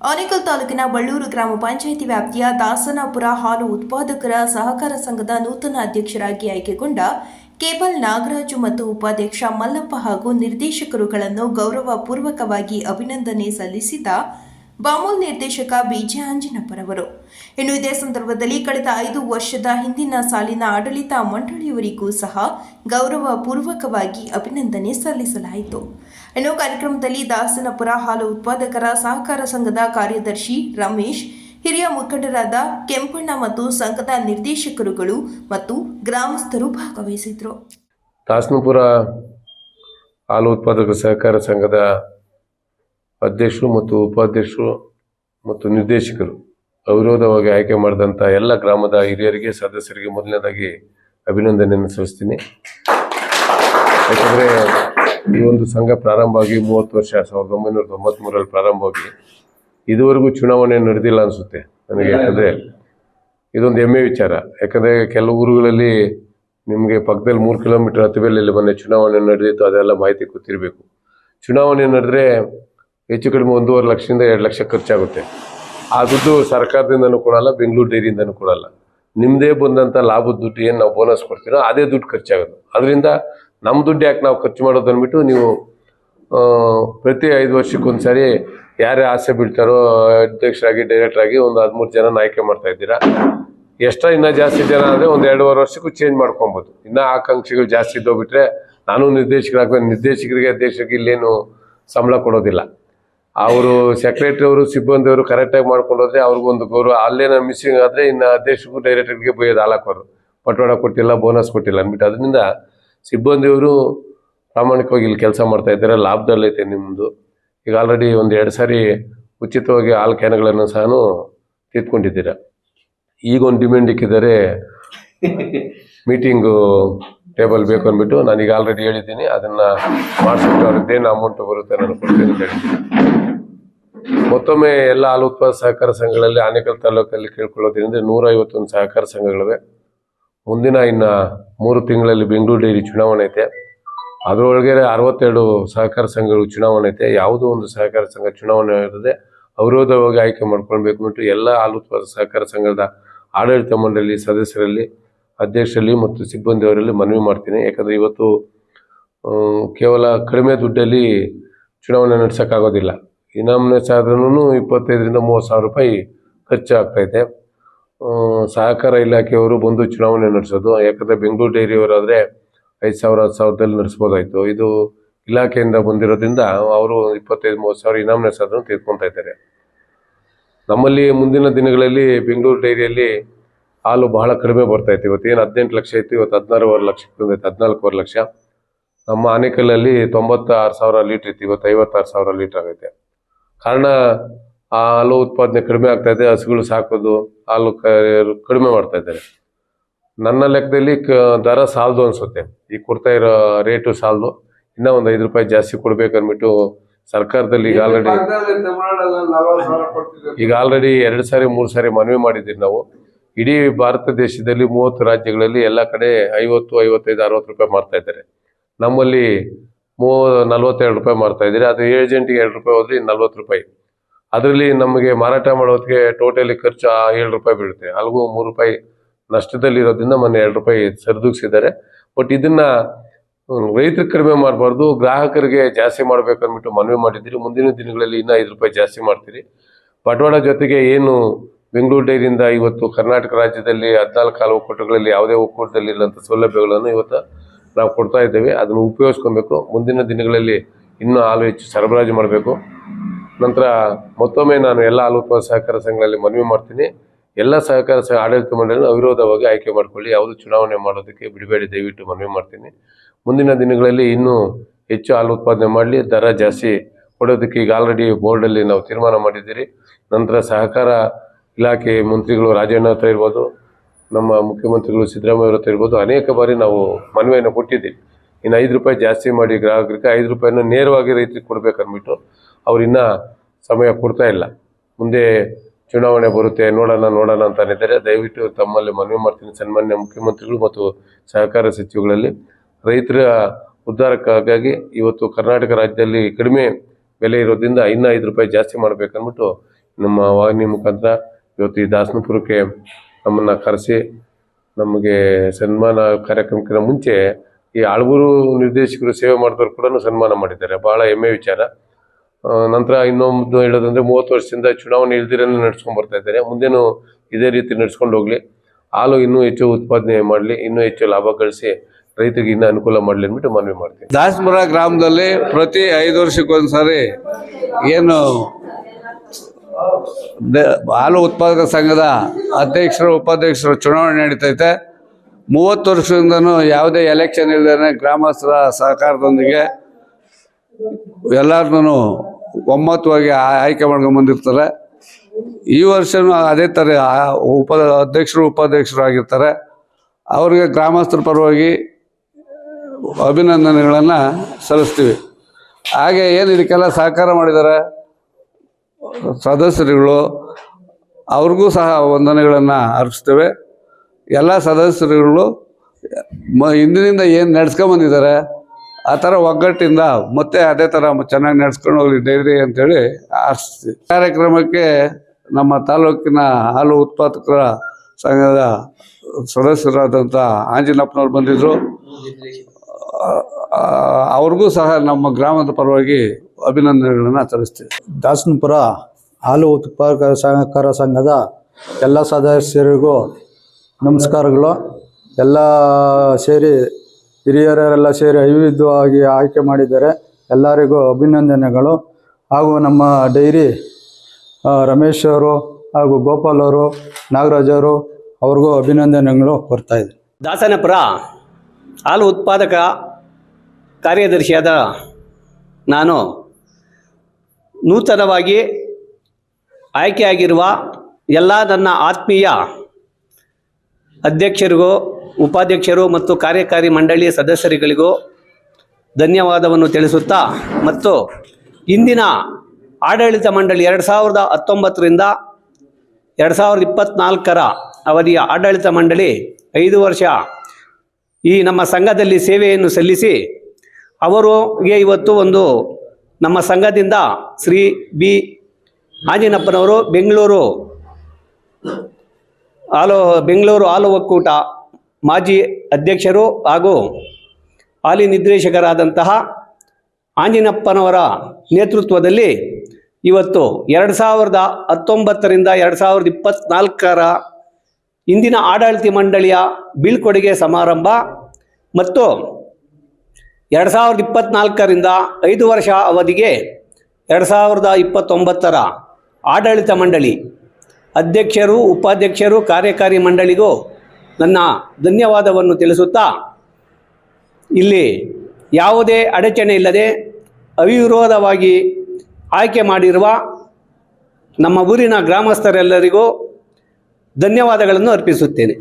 ಆನೇಕಲ್ ತಾಲೂಕಿನ ಬಳ್ಳೂರು ಗ್ರಾಮ ಪಂಚಾಯಿತಿ ವ್ಯಾಪ್ತಿಯ ದಾಸನಾಪುರ ಹಾಲು ಉತ್ಪಾದಕರ ಸಹಕಾರ ಸಂಘದ ನೂತನ ಅಧ್ಯಕ್ಷರಾಗಿ ಆಯ್ಕೆಗೊಂಡ ಕೇಬಲ್ ನಾಗರಾಜು ಮತ್ತು ಉಪಾಧ್ಯಕ್ಷ ಮಲ್ಲಪ್ಪ ಹಾಗೂ ನಿರ್ದೇಶಕರುಗಳನ್ನು ಗೌರವಪೂರ್ವಕವಾಗಿ ಅಭಿನಂದನೆ ಸಲ್ಲಿಸಿದ ಬಾಮೂಲ್ ನಿರ್ದೇಶಕ ಬಿಜೆ ಆಂಜಿನಪ್ಪರವರು ಇನ್ನು ಇದೇ ಸಂದರ್ಭದಲ್ಲಿ ಕಳೆದ ಐದು ವರ್ಷದ ಹಿಂದಿನ ಸಾಲಿನ ಆಡಳಿತ ಮಂಡಳಿಯವರಿಗೂ ಸಹ ಗೌರವಪೂರ್ವಕವಾಗಿ ಅಭಿನಂದನೆ ಸಲ್ಲಿಸಲಾಯಿತು. ಇನ್ನು ಕಾರ್ಯಕ್ರಮದಲ್ಲಿ ದಾಸನಪುರ ಹಾಲು ಉತ್ಪಾದಕರ ಸಹಕಾರ ಸಂಘದ ಕಾರ್ಯದರ್ಶಿ ರಮೇಶ್, ಹಿರಿಯ ಮುಖಂಡರಾದ ಕೆಂಪಣ್ಣ ಮತ್ತು ಸಂಘದ ನಿರ್ದೇಶಕರುಗಳು ಮತ್ತು ಗ್ರಾಮಸ್ಥರು ಭಾಗವಹಿಸಿದರು. ದಾಸನಪುರ ಹಾಲು ಉತ್ಪಾದಕರ ಸಹಕಾರ ಸಂಘದ ಅಧ್ಯಕ್ಷರು ಮತ್ತು ಉಪಾಧ್ಯಕ್ಷರು ಮತ್ತು ನಿರ್ದೇಶಕರು ಅವಿರೋಧವಾಗಿ ಆಯ್ಕೆ ಮಾಡಿದಂಥ ಎಲ್ಲ ಗ್ರಾಮದ ಹಿರಿಯರಿಗೆ, ಸದಸ್ಯರಿಗೆ ಮೊದಲನೇದಾಗಿ ಅಭಿನಂದನೆಯನ್ನು ಸಲ್ಲಿಸ್ತೀನಿ. ಯಾಕಂದರೆ ಈ ಒಂದು ಸಂಘ ಪ್ರಾರಂಭವಾಗಿ ಮೂವತ್ತು ವರ್ಷ, ಸಾವಿರದ ಒಂಬೈನೂರ ತೊಂಬತ್ತ್ಮೂರಲ್ಲಿ ಪ್ರಾರಂಭವಾಗಿ ಇದುವರೆಗೂ ಚುನಾವಣೆ ನಡೆದಿಲ್ಲ ಅನಿಸುತ್ತೆ ನನಗೆ. ಯಾಕಂದರೆ ಇದೊಂದು ಹೆಮ್ಮೆ ವಿಚಾರ. ಯಾಕಂದರೆ ಕೆಲವು ಊರುಗಳಲ್ಲಿ ನಿಮಗೆ ಪಕ್ಕದಲ್ಲಿ ಮೂರು ಕಿಲೋಮೀಟರ್ ಹತ್ತಿರದಲ್ಲಿ ಮೊನ್ನೆ ಚುನಾವಣೆ ನಡೆದಿತ್ತು, ಅದೆಲ್ಲ ಮಾಹಿತಿ ಗೊತ್ತಿರಬೇಕು. ಚುನಾವಣೆ ನಡೆದ್ರೆ ಹೆಚ್ಚು ಕಡಿಮೆ ಒಂದೂವರೆ ಲಕ್ಷದಿಂದ ಎರಡು ಲಕ್ಷ ಖರ್ಚಾಗುತ್ತೆ. ಆ ದುಡ್ಡು ಸರ್ಕಾರದಿಂದನೂ ಕೊಡಲ್ಲ ಬೆಂಗಳೂರು ಡೈರಿಯಿಂದನೂ ಕೊಡಲ್ಲ ನಿಮ್ಮದೇ ಬಂದಂಥ ಲಾಭದ ದುಡ್ಡು ಏನು ನಾವು ಬೋನಸ್ ಕೊಡ್ತೀರೋ ಅದೇ ದುಡ್ಡು ಖರ್ಚಾಗೋದು ಅದರಿಂದ ನಮ್ಮ ದುಡ್ಡು ಯಾಕೆ ನಾವು ಖರ್ಚು ಮಾಡೋದು ಅಂದ್ಬಿಟ್ಟು ನೀವು ಪ್ರತಿ ಐದು ವರ್ಷಕ್ಕೊಂದು ಸಾರಿ ಯಾರೇ ಆಸೆ ಬೀಳ್ತಾರೋ, ಅಧ್ಯಕ್ಷರಾಗಿ, ಡೈರೆಕ್ಟ್ರಾಗಿ ಒಂದು ಹದಿಮೂರು ಜನ ಆಯ್ಕೆ ಮಾಡ್ತಾ ಇದ್ದೀರಾ. ಎಷ್ಟೋ ಇನ್ನೂ ಜಾಸ್ತಿ ಜನ ಅಂದರೆ ಒಂದು ಎರಡೂವರೆ ವರ್ಷಕ್ಕೂ ಚೇಂಜ್ ಮಾಡ್ಕೊಬೋದು. ಇನ್ನೂ ಆಕಾಂಕ್ಷಿಗಳು ಜಾಸ್ತಿ ಇದ್ದೋಗ್ಬಿಟ್ರೆ ನಾನು ನಿರ್ದೇಶಕರಾಗ ನಿರ್ದೇಶಕರಿಗೆ, ಅಧ್ಯಕ್ಷರಿಗೆ ಇಲ್ಲೇನು ಸಂಬಳ ಕೊಡೋದಿಲ್ಲ. ಅವರು ಸೆಕ್ರೆಟರಿ ಅವರು, ಸಿಬ್ಬಂದಿ ಅವರು ಕರೆಕ್ಟಾಗಿ ಮಾಡ್ಕೊಂಡು ಹೋದ್ರೆ ಅವ್ರಿಗೊಂದು ಗೌರವ. ಅಲ್ಲೇನ ಮಿಸ್ಸಿಂಗ್ ಆದರೆ ಇನ್ನು ಅಧ್ಯಕ್ಷರಿಗೂ ಡೈರೆಕ್ಟರ್ಗೆ ಬೈಯೋದು ಹಾಲಾಕೋರು ಪಟವಾಡ ಕೊಟ್ಟಿಲ್ಲ ಬೋನಸ್ ಕೊಟ್ಟಿಲ್ಲ. ಅಂದ್ಬಿಟ್ಟು ಅದರಿಂದ ಸಿಬ್ಬಂದಿಯವರು ಪ್ರಾಮಾಣಿಕವಾಗಿ ಇಲ್ಲಿ ಕೆಲಸ ಮಾಡ್ತಾ ಇದ್ದಾರೆ. ಲಾಭದಲ್ಲೈತೆ ನಿಮ್ಮದು ಈಗ ಆಲ್ರೆಡಿ ಒಂದು ಎರಡು ಸಾರಿ ಉಚಿತವಾಗಿ ಹಾಲು ಕ್ಯಾನ್ಗಳನ್ನು ಸಹ ತಿದ್ಕೊಂಡಿದ್ದೀರ ಈಗ ಒಂದು ಡಿಮ್ಯಾಂಡ್ ಇಕ್ಕಿದ್ದಾರೆ. ಮೀಟಿಂಗು ಟೇಬಲ್ ಬೇಕು ಅಂದ್ಬಿಟ್ಟು ನಾನೀಗ ಆಲ್ರೆಡಿ ಹೇಳಿದ್ದೀನಿ. ಅದನ್ನ ಮಾಡಿಸ್ಬಿಟ್ಟು ಅವ್ರದ್ದೇನು ಅಮೌಂಟ್ ಬರುತ್ತೆ ನಾನು ಕೊಡ್ತೀನಿ ಅಂತ ಮತ್ತೊಮ್ಮೆ ಎಲ್ಲ ಹಾಲು ಉತ್ಪಾದ ಸಹಕಾರ ಸಂಘಗಳಲ್ಲಿ ಆನೇಕಲ್ ತಾಲೂಕಲ್ಲಿ ಕೇಳ್ಕೊಳ್ಳೋದ್ರಿಂದ ನೂರ ಐವತ್ತೊಂದು ಸಹಕಾರ ಸಂಘಗಳಿವೆ. ಮುಂದಿನ ಇನ್ನು ಮೂರು ತಿಂಗಳಲ್ಲಿ ಬೆಂಗಳೂರು ಡೈರಿ ಚುನಾವಣೆ ಐತೆ. ಅದರೊಳಗೆ ಅರವತ್ತೆರಡು ಸಹಕಾರ ಸಂಘಗಳು ಚುನಾವಣೆ ಐತೆ. ಯಾವುದೋ ಒಂದು ಸಹಕಾರ ಸಂಘ ಚುನಾವಣೆ ಇರದೆ ಅವಿರೋಧವಾಗಿ ಆಯ್ಕೆ ಮಾಡ್ಕೊಳ್ಬೇಕು ಮತ್ತು ಎಲ್ಲ ಹಾಲು ಉತ್ಪಾದಕ ಸಹಕಾರ ಸಂಘದ ಆಡಳಿತ ಮಂಡಳಿ ಸದಸ್ಯರಲ್ಲಿ, ಅಧ್ಯಕ್ಷರಲ್ಲಿ ಮತ್ತು ಸಿಬ್ಬಂದಿಯವರಲ್ಲಿ ಮನವಿ ಮಾಡ್ತೀನಿ. ಯಾಕಂದರೆ ಇವತ್ತು ಕೇವಲ ಕಡಿಮೆ ದುಡ್ಡಲ್ಲಿ ಚುನಾವಣೆ ನಡೆಸೋಕ್ಕಾಗೋದಿಲ್ಲ. ಇನಾಮಿನೇಟ್ ಆದ್ರೂ ಇಪ್ಪತ್ತೈದರಿಂದ ಮೂವತ್ತು ಸಾವಿರ ರೂಪಾಯಿ ಖರ್ಚಾಗ್ತಾ ಇದೆ ಸಹಕಾರ ಇಲಾಖೆಯವರು ಬಂದು ಚುನಾವಣೆ ನಡೆಸೋದು, ಯಾಕಂದರೆ ಬೆಂಗಳೂರು ಡೈರಿಯವರಾದರೆ ಐದು ಸಾವಿರ, ಹತ್ತು ಸಾವಿರದಲ್ಲಿ ನಡೆಸ್ಬೋದಾಯಿತು. ಇದು ಇಲಾಖೆಯಿಂದ ಬಂದಿರೋದ್ರಿಂದ ಅವರು ಇಪ್ಪತ್ತೈದು, ಮೂವತ್ತು ಸಾವಿರ ಇನಾಮಿನೇಟ್ ಆದ್ರೂ ತೀರ್ಕೊತಾ ಇದ್ದಾರೆ. ನಮ್ಮಲ್ಲಿ ಮುಂದಿನ ದಿನಗಳಲ್ಲಿ ಬೆಂಗಳೂರು ಡೈರಿಯಲ್ಲಿ ಹಾಲು ಬಹಳ ಕಡಿಮೆ ಬರ್ತಾ ಇತ್ತು. ಇವತ್ತು ಏನು ಹದಿನೆಂಟು ಲಕ್ಷ ಇತ್ತು, ಇವತ್ತು ಹದಿನಾರೂವರೆ ಲಕ್ಷಕ್ಕೆ ಬಂದೈತೆ ಹದಿನಾಲ್ಕೂವರೆ ಲಕ್ಷ. ನಮ್ಮ ಆನೇಕಲ್ಲಲ್ಲಿ ತೊಂಬತ್ತಾರು ಸಾವಿರ ಲೀಟ್ರ್ ಇತ್ತು, ಇವತ್ತು ಐವತ್ತಾರು ಸಾವಿರ ಲೀಟ್ರ್ ಆಗೈತೆ. ಕಾರಣ ಆ ಹಾಲು ಉತ್ಪಾದನೆ ಕಡಿಮೆ ಆಗ್ತಾ ಇದೆ, ಹಸುಗಳು ಸಾಕೋದು ಹಾಲು ಕಡಿಮೆ ಮಾಡ್ತಾ ಇದ್ದಾರೆ. ನನ್ನ ಲೆಕ್ಕದಲ್ಲಿ ದರ ಸಾಲದು ಅನಿಸುತ್ತೆ. ಈಗ ಕೊಡ್ತಾ ಇರೋ ರೇಟು ಸಾಲದು. ಇನ್ನೂ ಒಂದು ಐದು ರೂಪಾಯಿ ಜಾಸ್ತಿ ಕೊಡ್ಬೇಕು ಅಂದ್ಬಿಟ್ಟು ಸರ್ಕಾರದಲ್ಲಿ ಈಗ ಆಲ್ರೆಡಿ ಈಗ ಆಲ್ರೆಡಿ ಎರಡು ಸಾರಿ, ಮೂರು ಸಾರಿ ಮನವಿ ಮಾಡಿದ್ದೀವಿ ನಾವು. ಇಡೀ ಭಾರತ ದೇಶದಲ್ಲಿ ಮೂವತ್ತು ರಾಜ್ಯಗಳಲ್ಲಿ ಎಲ್ಲ ಕಡೆ ಐವತ್ತು, ಐವತ್ತೈದು, ಅರವತ್ತು ರೂಪಾಯಿ ಮಾಡ್ತಾ ಇದ್ದಾರೆ. ನಮ್ಮಲ್ಲಿ ಮೂವ ನಲ್ವತ್ತೆರಡು ರೂಪಾಯಿ ಮಾರ್ತಾ ಇದ್ದೀರಿ. ಅದು ಏಜೆಂಟಿಗೆ ಎರಡು ರೂಪಾಯಿ ಹೋದ್ರೆ ನಲ್ವತ್ತು ರೂಪಾಯಿ. ಅದರಲ್ಲಿ ನಮಗೆ ಮಾರಾಟ ಮಾಡೋದಕ್ಕೆ ಟೋಟಲಿ ಖರ್ಚು ಏಳು ರೂಪಾಯಿ ಬೀಳುತ್ತೆ. ಅಲ್ಲಿಗೂ ಮೂರು ರೂಪಾಯಿ ನಷ್ಟದಲ್ಲಿರೋದ್ರಿಂದ ಮೊನ್ನೆ ಎರಡು ರೂಪಾಯಿ ಸರಿದೂಗಿಸಿದ್ದಾರೆ. ಬಟ್ ಇದನ್ನ ರೈತರು ಕಡಿಮೆ ಮಾಡಬಾರ್ದು, ಗ್ರಾಹಕರಿಗೆ ಜಾಸ್ತಿ ಮಾಡ್ಬೇಕು ಅಂದ್ಬಿಟ್ಟು ಮನವಿ ಮಾಡಿದ್ದೀರಿ. ಮುಂದಿನ ದಿನಗಳಲ್ಲಿ ಇನ್ನೂ ಐದು ರೂಪಾಯಿ ಜಾಸ್ತಿ ಮಾಡ್ತೀರಿ. ಬಟ್ವಾಡ ಜೊತೆಗೆ ಏನು ಬೆಂಗಳೂರು ಡೈರಿಯಿಂದ ಇವತ್ತು ಕರ್ನಾಟಕ ರಾಜ್ಯದಲ್ಲಿ ಹದಿನಾಲ್ಕು ಕಾಲು ಒಕ್ಕೂಟಗಳಲ್ಲಿ ಯಾವುದೇ ಒಕ್ಕೂಟದಲ್ಲಿ ಇಲ್ಲಂಥ ಸೌಲಭ್ಯಗಳನ್ನು ಇವತ್ತು ನಾವು ಕೊಡ್ತಾ ಇದ್ದೇವೆ, ಅದನ್ನು ಉಪಯೋಗಿಸ್ಕೊಬೇಕು. ಮುಂದಿನ ದಿನಗಳಲ್ಲಿ ಇನ್ನೂ ಹಾಲು ಹೆಚ್ಚು ಸರಬರಾಜು ಮಾಡಬೇಕು. ನಂತರ ಮತ್ತೊಮ್ಮೆ ನಾನು ಎಲ್ಲ ಹಾಲು ಉತ್ಪಾದಕ ಸಹಕಾರ ಸಂಘಗಳಲ್ಲಿ ಮನವಿ ಮಾಡ್ತೀನಿ. ಎಲ್ಲ ಸಹಕಾರ ಸಂಘ ಆಡಳಿತ ಮಂಡಳಿಯನ್ನು ಅವಿರೋಧವಾಗಿ ಆಯ್ಕೆ ಮಾಡಿಕೊಳ್ಳಿ. ಯಾವುದು ಚುನಾವಣೆ ಮಾಡೋದಕ್ಕೆ ಬಿಡಬೇಡಿ, ದಯವಿಟ್ಟು ಮನವಿ ಮಾಡ್ತೀನಿ. ಮುಂದಿನ ದಿನಗಳಲ್ಲಿ ಇನ್ನೂ ಹೆಚ್ಚು ಹಾಲು ಉತ್ಪಾದನೆ ಮಾಡಲಿ. ದರ ಜಾಸ್ತಿ ಕೊಡೋದಕ್ಕೆ ಈಗ ಆಲ್ರೆಡಿ ಬೋರ್ಡಲ್ಲಿ ನಾವು ತೀರ್ಮಾನ ಮಾಡಿದ್ದೀರಿ. ನಂತರ ಸಹಕಾರ ಇಲಾಖೆ ಮಂತ್ರಿಗಳು ರಾಜಣ್ಣ ಹತ್ರ ಇರ್ಬೋದು. ನಮ್ಮ ಮುಖ್ಯಮಂತ್ರಿಗಳು ಸಿದ್ದರಾಮಯ್ಯ ಹತ್ರ ಇರ್ಬೋದು ಅನೇಕ ಬಾರಿ ನಾವು ಮನವಿಯನ್ನು ಕೊಟ್ಟಿದ್ದೀವಿ. ಇನ್ನು ಐದು ರೂಪಾಯಿ ಜಾಸ್ತಿ ಮಾಡಿ ಗ್ರಾಹಕರಿಗೆ ಐದು ರೂಪಾಯಿನ ನೇರವಾಗಿ ರೈತರಿಗೆ ಕೊಡ್ಬೇಕು ಅಂದ್ಬಿಟ್ಟು ಅವ್ರು ಇನ್ನೂ ಸಮಯ ಕೊಡ್ತಾ ಇಲ್ಲ. ಮುಂದೆ ಚುನಾವಣೆ ಬರುತ್ತೆ, ನೋಡೋಣ ನೋಡೋಣ ಅಂತ ಅಂದಿದ್ದಾರೆ ದಯವಿಟ್ಟು ತಮ್ಮಲ್ಲಿ ಮನವಿ ಮಾಡ್ತೀನಿ ಸನ್ಮಾನ್ಯ ಮುಖ್ಯಮಂತ್ರಿಗಳು ಮತ್ತು ಸಹಕಾರ ಸಚಿವಗಳಲ್ಲಿ. ರೈತರ ಉದ್ಧಾರಕ್ಕಾಗಿ ಇವತ್ತು ಕರ್ನಾಟಕ ರಾಜ್ಯದಲ್ಲಿ ಕಡಿಮೆ ಬೆಲೆ ಇರೋದ್ರಿಂದ ಇನ್ನೂ ಐದು ರೂಪಾಯಿ ಜಾಸ್ತಿ ಮಾಡಬೇಕಂದ್ಬಿಟ್ಟು ನಮ್ಮ ವಾಹಿನಿ ಮುಖಾಂತರ ಇವತ್ತು ಈ ದಾಸನಪುರಕ್ಕೆ ನಮ್ಮನ್ನು ಕರೆಸಿ ನಮಗೆ ಸನ್ಮಾನ ಕಾರ್ಯಕ್ರಮಕ್ಕಿಂತ ಮುಂಚೆ ಈ ಆಳ್ಗೂರು ನಿರ್ದೇಶಕರು ಸೇವೆ ಮಾಡಿದವರು ಕೂಡ ಸನ್ಮಾನ ಮಾಡಿದ್ದಾರೆ. ಬಹಳ ಹೆಮ್ಮೆ ವಿಚಾರ. ನಂತರ ಇನ್ನೊಂದು ಹೇಳೋದಂದ್ರೆ ಮೂವತ್ತು ವರ್ಷದಿಂದ ಚುನಾವಣೆ ಇಲ್ದಿರನೇ ನಡ್ಸ್ಕೊಂಡ್ ಬರ್ತಾ ಇದ್ದಾರೆ. ಮುಂದೇನು ಇದೇ ರೀತಿ ನಡ್ಸ್ಕೊಂಡು ಹೋಗ್ಲಿ. ಹಾಲು ಇನ್ನೂ ಹೆಚ್ಚು ಉತ್ಪಾದನೆ ಮಾಡಲಿ, ಇನ್ನೂ ಹೆಚ್ಚು ಲಾಭ ಗಳಿಸಿ ರೈತರಿಗೆ ಇನ್ನೂ ಅನುಕೂಲ ಮಾಡಲಿ ಅಂದ್ಬಿಟ್ಟು ಮನವಿ ಮಾಡ್ತೀನಿ. ದಾಸಪುರ ಗ್ರಾಮದಲ್ಲಿ ಪ್ರತಿ ಐದು ವರ್ಷಕ್ಕೊಂದ್ಸರಿ ಏನು ಹಾಲು ಉತ್ಪಾದಕ ಸಂಘದ ಅಧ್ಯಕ್ಷರು, ಉಪಾಧ್ಯಕ್ಷರು ಚುನಾವಣೆ ನಡೀತೈತೆ. ಮೂವತ್ತು ವರ್ಷದಿಂದನೂ ಯಾವುದೇ ಎಲೆಕ್ಷನ್ ಇಲ್ಲದೇ ಗ್ರಾಮಸ್ಥರ ಸಹಕಾರದೊಂದಿಗೆ ಎಲ್ಲರನ್ನೂ ಒಮ್ಮತವಾಗಿ ಆಯ್ಕೆ ಮಾಡ್ಕೊಂಡು ಬಂದಿರ್ತಾರೆ. ಈ ವರ್ಷನೂ ಅದೇ ಥರ ಉಪ, ಅಧ್ಯಕ್ಷರು, ಉಪಾಧ್ಯಕ್ಷರು ಆಗಿರ್ತಾರೆ. ಅವರಿಗೆ ಗ್ರಾಮಸ್ಥರ ಪರವಾಗಿ ಅಭಿನಂದನೆಗಳನ್ನು ಸಲ್ಲಿಸ್ತೀವಿ. ಹಾಗೆ ಏನು ಇದಕ್ಕೆಲ್ಲ ಸಹಕಾರ ಮಾಡಿದ್ದಾರೆ ಸದಸ್ಯರುಗಳು ಅವ್ರಿಗೂ ಸಹ ವಂದನೆಗಳನ್ನು ಅರ್ಪಿಸ್ತೇವೆ. ಎಲ್ಲ ಸದಸ್ಯರುಗಳು ಮ, ಹಿಂದಿನಿಂದ ಏನು ನಡ್ಸ್ಕೊಂಬಂದಿದ್ದಾರೆ ಆ ಥರ ಒಗ್ಗಟ್ಟಿಂದ ಮತ್ತೆ ಅದೇ ಥರ ಚೆನ್ನಾಗಿ ನಡೆಸ್ಕೊಂಡು ಹೋಗ್ಲಿ ಡೈರಿ ಅಂತೇಳಿ ಆರಿಸ್ತೀವಿ ಕಾರ್ಯಕ್ರಮಕ್ಕೆ ನಮ್ಮ ತಾಲೂಕಿನ ಹಾಲು ಉತ್ಪಾದಕರ ಸಂಘದ ಸದಸ್ಯರಾದಂಥ ಆಂಜನಪ್ಪನವ್ರು ಬಂದಿದ್ದರು ಅವ್ರಿಗೂ ಸಹ ನಮ್ಮ ಗ್ರಾಮದ ಪರವಾಗಿ ಅಭಿನಂದನೆಗಳನ್ನು ಸಲ್ಲಿಸ್ತೀವಿ. ದಾಸನಪುರ ಹಾಲು ಉತ್ಪಾದಕರ ಸಹಕಾರ ಸಂಘದ ಎಲ್ಲ ಸದಸ್ಯರಿಗೂ ನಮಸ್ಕಾರಗಳು. ಎಲ್ಲ ಸೇರಿ ಹಿರಿಯರೆಲ್ಲ ಸೇರಿ ವೈವಿಧ್ಯವಾಗಿ ಆಯ್ಕೆ ಮಾಡಿದ್ದಾರೆ. ಎಲ್ಲರಿಗೂ ಅಭಿನಂದನೆಗಳು. ಹಾಗೂ ನಮ್ಮ ಡೈರಿ ರಮೇಶ್ ಅವರು ಹಾಗೂ ಗೋಪಾಲ್ ಅವರು ನಾಗರಾಜ್ ಅವರು ಅವ್ರಿಗೂ ಅಭಿನಂದನೆಗಳು. ಬರ್ತಾಯಿದೆ ದಾಸನಪುರ ಹಾಲು ಉತ್ಪಾದಕ ಕಾರ್ಯದರ್ಶಿಯಾದ ನಾನು ನೂತನವಾಗಿ ಆಯ್ಕೆಯಾಗಿರುವ ಎಲ್ಲ ನನ್ನ ಆತ್ಮೀಯ ಅಧ್ಯಕ್ಷರಿಗೂ, ಉಪಾಧ್ಯಕ್ಷರು ಮತ್ತು ಕಾರ್ಯಕಾರಿ ಮಂಡಳಿಯ ಸದಸ್ಯರುಗಳಿಗೂ ಧನ್ಯವಾದವನ್ನು ತಿಳಿಸುತ್ತಾ ಮತ್ತು ಇಂದಿನ ಆಡಳಿತ ಮಂಡಳಿ ಎರಡು ಸಾವಿರದ ಹತ್ತೊಂಬತ್ತರಿಂದ ಎರಡು ಸಾವಿರದ ಇಪ್ಪತ್ತ್ನಾಲ್ಕರ ಅವಧಿಯ ಆಡಳಿತ ಮಂಡಳಿ ಐದು ವರ್ಷ ಈ ನಮ್ಮ ಸಂಘದಲ್ಲಿ ಸೇವೆಯನ್ನು ಸಲ್ಲಿಸಿ ಅವರಿಗೆ ಇವತ್ತು ಒಂದು ನಮ್ಮ ಸಂಘದಿಂದ ಶ್ರೀ ಬಿ ಆಂಜಿನಪ್ಪನವರು ಬೆಂಗಳೂರು ಹಾಲು ಬೆಂಗಳೂರು ಹಾಲು ಒಕ್ಕೂಟ ಮಾಜಿ ಅಧ್ಯಕ್ಷರು ಹಾಗೂ ಹಾಲಿ ನಿರ್ದೇಶಕರಾದಂತಹ ಆಂಜಿನಪ್ಪನವರ ನೇತೃತ್ವದಲ್ಲಿ ಇವತ್ತು ಎರಡು ಸಾವಿರದ ಹತ್ತೊಂಬತ್ತರಿಂದ ಎರಡು ಸಾವಿರದ ಇಪ್ಪತ್ತ್ನಾಲ್ಕರ ಇಂದಿನ ಆಡಳಿತ ಮಂಡಳಿಯ ಬೀಳ್ಕೊಡುಗೆ ಸಮಾರಂಭ ಮತ್ತು ಎರಡು ಸಾವಿರದ ಇಪ್ಪತ್ತ್ನಾಲ್ಕರಿಂದ ಐದು ವರ್ಷ ಅವಧಿಗೆ ಎರಡು ಸಾವಿರದ ಇಪ್ಪತ್ತೊಂಬತ್ತರ ಆಡಳಿತ ಮಂಡಳಿ ಅಧ್ಯಕ್ಷರು, ಉಪಾಧ್ಯಕ್ಷರು, ಕಾರ್ಯಕಾರಿ ಮಂಡಳಿಗೂ ನನ್ನ ಧನ್ಯವಾದವನ್ನು ತಿಳಿಸುತ್ತಾ, ಇಲ್ಲಿ ಯಾವುದೇ ಅಡಚಣೆ ಇಲ್ಲದೆ ಅವಿರೋಧವಾಗಿ ಆಯ್ಕೆ ಮಾಡಿರುವ ನಮ್ಮ ಊರಿನ ಗ್ರಾಮಸ್ಥರೆಲ್ಲರಿಗೂ ಧನ್ಯವಾದಗಳನ್ನು ಅರ್ಪಿಸುತ್ತೇನೆ.